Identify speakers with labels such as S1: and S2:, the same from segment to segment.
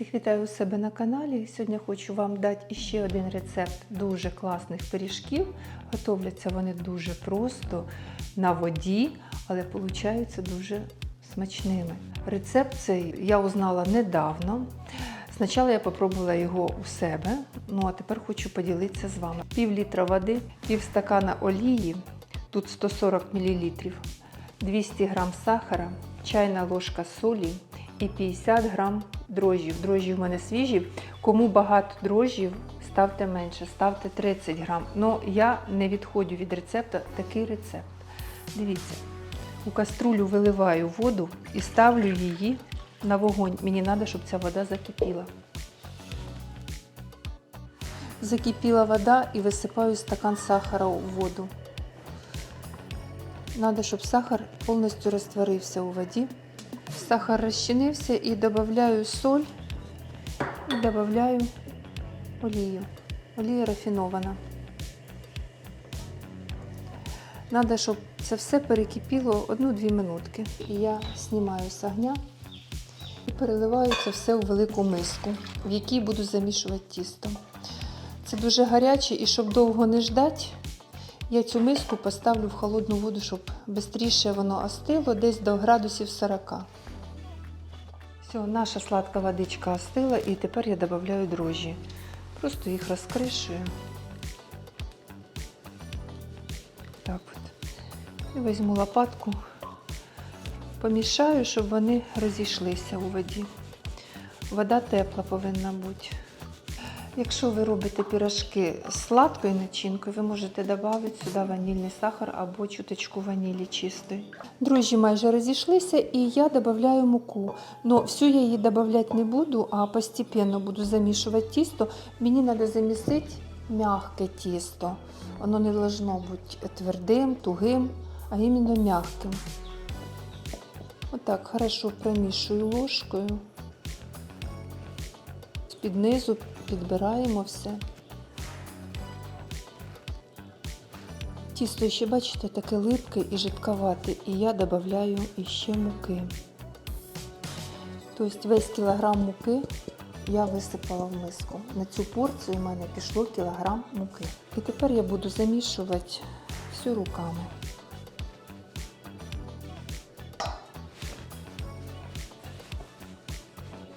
S1: Всіх вітаю у себе на каналі. Сьогодні хочу вам дати ще один рецепт дуже класних пиріжків. Готовляться вони дуже просто на воді, але получаються дуже смачними. Рецепт цей я узнала недавно. Спочатку я спробувала його у себе, ну а тепер хочу поділитися з вами. Пів літра води, пів стакана олії, тут 140 мл, 200 г сахара, чайна ложка солі і 50 грам дрожжів. Дрожжі в мене свіжі. Кому багато дрожжів, ставте менше, ставте 30 грам. Ну я не відходжу від рецепту, такий рецепт. Дивіться, у каструлю виливаю воду і ставлю її на вогонь. Мені треба, щоб ця вода закипіла. Закипіла вода і висипаю стакан сахара у воду. Надо, щоб сахар повністю розтворився у воді. Сахар розчинився і додаю соль і додаю олію. Олія рафінована. Надо, щоб це все перекипіло 1-2 минутки. І я знімаю з огня і переливаю це все у велику миску, в якій буду замішувати тісто. Це дуже гаряче і щоб довго не ждати, я цю миску поставлю в холодну воду, щоб швидше воно остило, десь до градусів 40. Все, наша сладка водичка остила і тепер я додаю дрожжі. Просто їх розкришую. Так от. І візьму лопатку, помішаю, щоб вони розійшлися у воді. Вода тепла повинна бути. Якщо ви робите пірожки з сладкою начинкою, ви можете додати сюди ванільний сахар або чуточку ванілі чистої. Дрожжі майже розійшлися і я додаю муку. Но всю я її додавати не буду, а постепенно буду замішувати тісто. Мені треба замісити м'яке тісто. Воно не должно бути твердим, тугим, а іменно м'яким. Отак хорошо промішую ложкою. З-під низу підбираємо все. Тісто ще, бачите, таке липке і жидковате, і я додаю іще муки. Тобто весь кілограм муки я висипала в миску. На цю порцію в мене пішло кілограм муки. І тепер я буду замішувати все руками.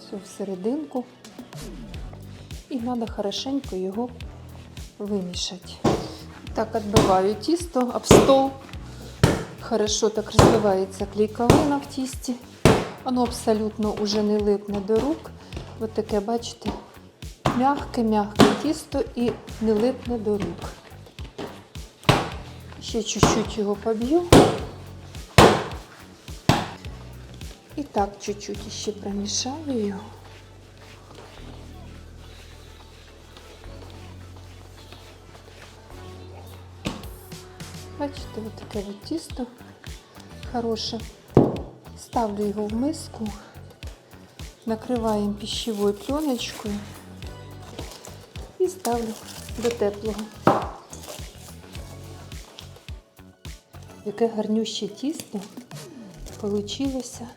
S1: Все всерединку. І треба хорошенько його вимішати. Так, відбиваю тісто об стол. Хорошо так розливається клейковина в тісті. Воно абсолютно уже не липне до рук. Ось таке, бачите, м'яке-м'яке тісто і не липне до рук. Ще чуть-чуть його поб'ю. І так чуть-чуть ще промішаю його. Бачите, ось таке от тісто хороше. Ставлю його в миску, накриваємо пищевою пленочкою і ставлю до теплого. Яке гарнюще тісто получилося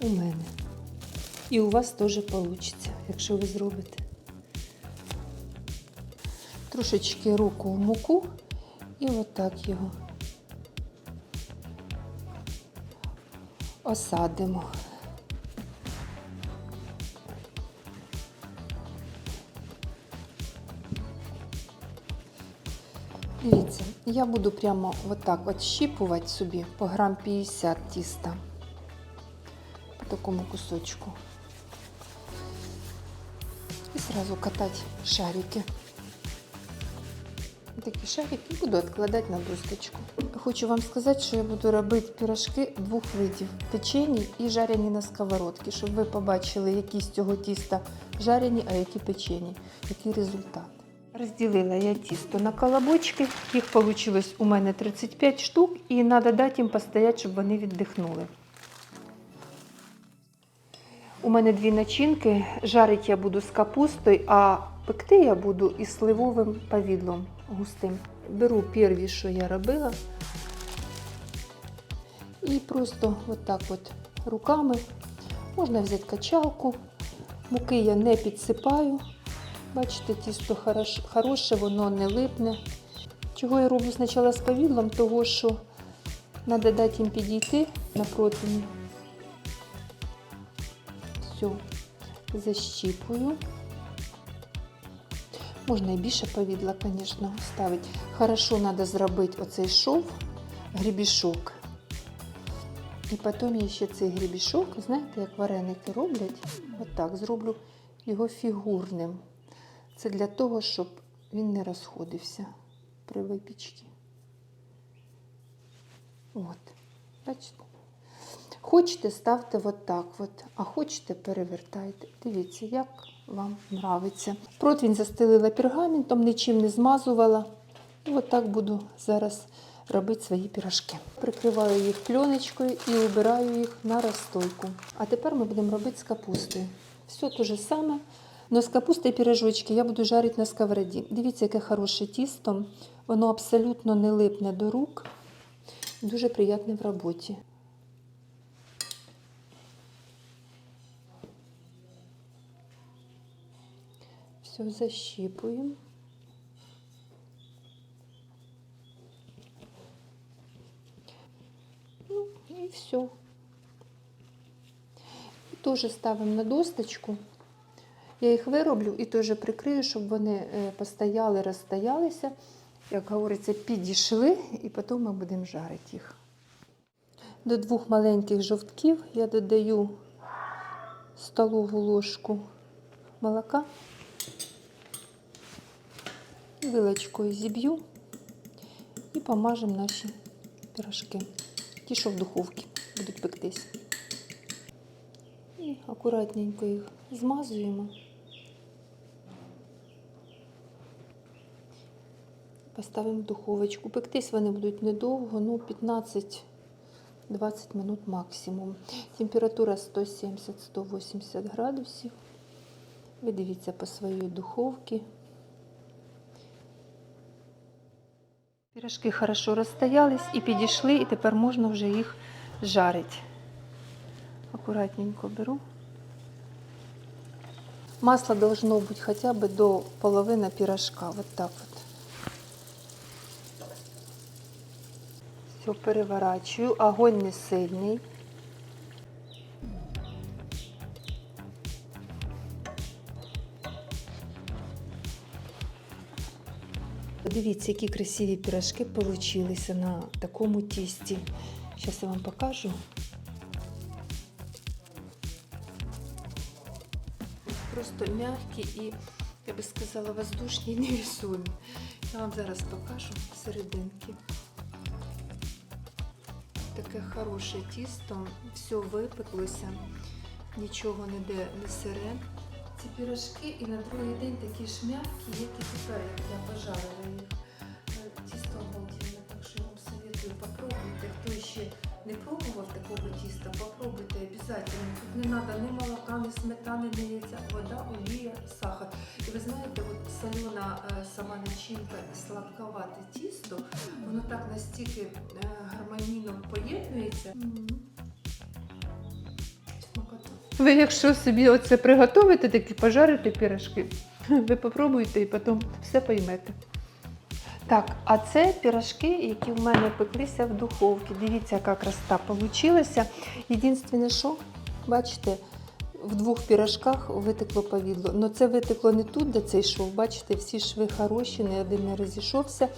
S1: у мене. І у вас теж вийде, якщо ви зробите. Трошечки руку в муку і отак його осадимо. Дивіться, я буду прямо отак от щіпувати собі по грам 50 тіста по такому кусочку. І сразу катати шарики. Такі шарики буду відкладати на досточку. Хочу вам сказати, що я буду робити пірожки двох видів: печені і жарені на сковородці, щоб ви побачили, які з цього тіста жарені, а які печені, який результат. Розділила я тісто на колобочки, їх вийшло у мене 35 штук, і треба дати їм постояти, щоб вони віддихнули. У мене дві начинки. Жарить я буду з капустою, а пекти я буду із сливовим повідлом густим. Беру перві, що я робила, і просто отак от руками можна взяти качалку, Муки я не підсипаю. Бачите, тісто хороше, воно не липне. Чого я роблю спочатку з повідлом? Того, що треба дати їм підійти на противні. Все, защіпую. Можна і більше повідла, звісно, ставити. Хорошо треба зробити оцей шов, грібішок. І потім я ще цей грібішок, знаєте, як вареники роблять, отак зроблю його фігурним. Це для того, щоб він не розходився при випічці. От, бачите? Хочете, ставте от от, а хочете, перевертайте. Дивіться, як вам нравиться. Противень застелила пергаментом, нічим не змазувала. І от буду зараз робити свої пірожки. Прикриваю їх пленочкою і убираю їх на розстойку. А тепер ми будемо робити з капустою. Все те же саме. Но з капусти і пірожочки я буду жарити на сковороді. Дивіться, яке хороше тісто. Воно абсолютно не липне до рук. Дуже приємне в роботі. Все защипуємо. Ну і все. Теж ставимо на досточку. Я їх вироблю і теж прикрию, щоб вони е, постояли, розстоялися. Як говориться, підійшли, і потім ми будемо жарити їх. До двох маленьких жовтків я додаю столову ложку молока. Вилочкою зіб'ю і помажемо наші пірожки. Ті, що в духовці будуть пектись. І акуратненько їх змазуємо. Поставимо в духовочку. Пектись вони будуть недовго, ну 15-20 минут максимум. Температура 170-180 градусів. Ви дивіться по своїй духовці. Пірожки хорошо розстоялись і підійшли, і тепер можна вже їх жарити. Акуратненько беру. Масло должно быть хотя бы до половины пирожка. Вот так вот. Все переворачиваю. Огонь не сильний. Дивіться, які красиві пірожки получилися на такому тісті. Зараз я вам покажу. Просто м'які і, я би сказала, воздушні і невісомі. Я вам зараз покажу серединки. Таке хороше тісто, все випеклося, нічого ніде не сире. Ці пірожки і на другий день такі ж м'які, як і тепер, як я пожарила їх. Е, Тісто обалденне, так що я вам советую, попробуйте. Хто ще не пробував такого тіста, попробуйте обов'язково. Тут не треба ні молока, ні сметани, ні яйця, вода, олія, сахар. І ви знаєте, от солена е, сама начинка і сладковате тісто, воно так настільки е, гармонійно поєднується. Ви якщо собі оце приготуєте, такі пожарите пірожки, ви попробуйте і потім все поймете. Так, а це пірожки, які в мене пеклися в духовці. Дивіться, яка красота вийшла. Єдине, що, бачите, в двох пірожках витекло повідло. Ну це витекло не тут, де цей шов. Бачите, всі шви хороші, не один не розійшовся,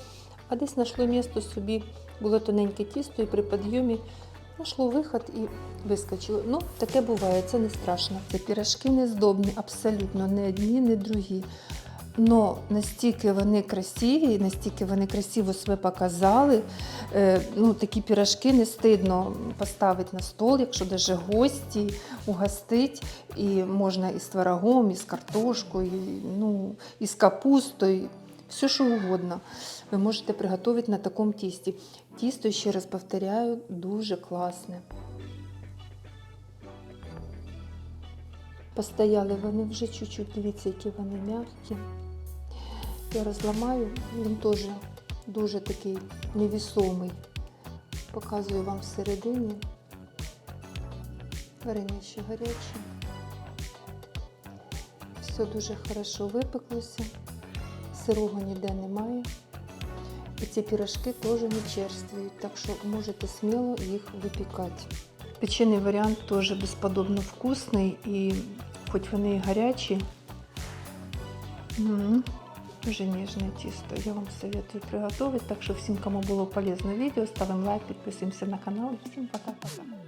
S1: а десь знайшло місто собі, було тоненьке тісто, і при підйомі знайшло виход і вискочило. Ну, таке буває, це не страшно. Це пірожки не здобні, абсолютно, не одні, не другі. Но настільки вони красиві, настільки вони красиво себе показали. Е, ну, такі пірожки не стидно поставити на стол, якщо навіть гості угостить. І можна і з творогом, і з картошкою, і, ну, і з капустою, все що угодно. Ви можете приготувати на такому тісті. Тісто, ще раз повторяю, дуже класне. Постояли вони вже чуть-чуть, дивіться, які вони м'які. Я розламаю, він теж дуже такий невісомий. Показую вам всередині. Варення ще гаряче. Все дуже хорошо випеклося, сирого ніде немає. І ці пірожки теж не черствують, так що можете сміло їх випікати. Печений варіант теж безподобно вкусний і хоч вони і гарячі, м, дуже ніжне тісто. Я вам советую приготувати. Так що всім, кому було полезно відео, ставимо лайк, підписуємося на канал. Всім пока-пока.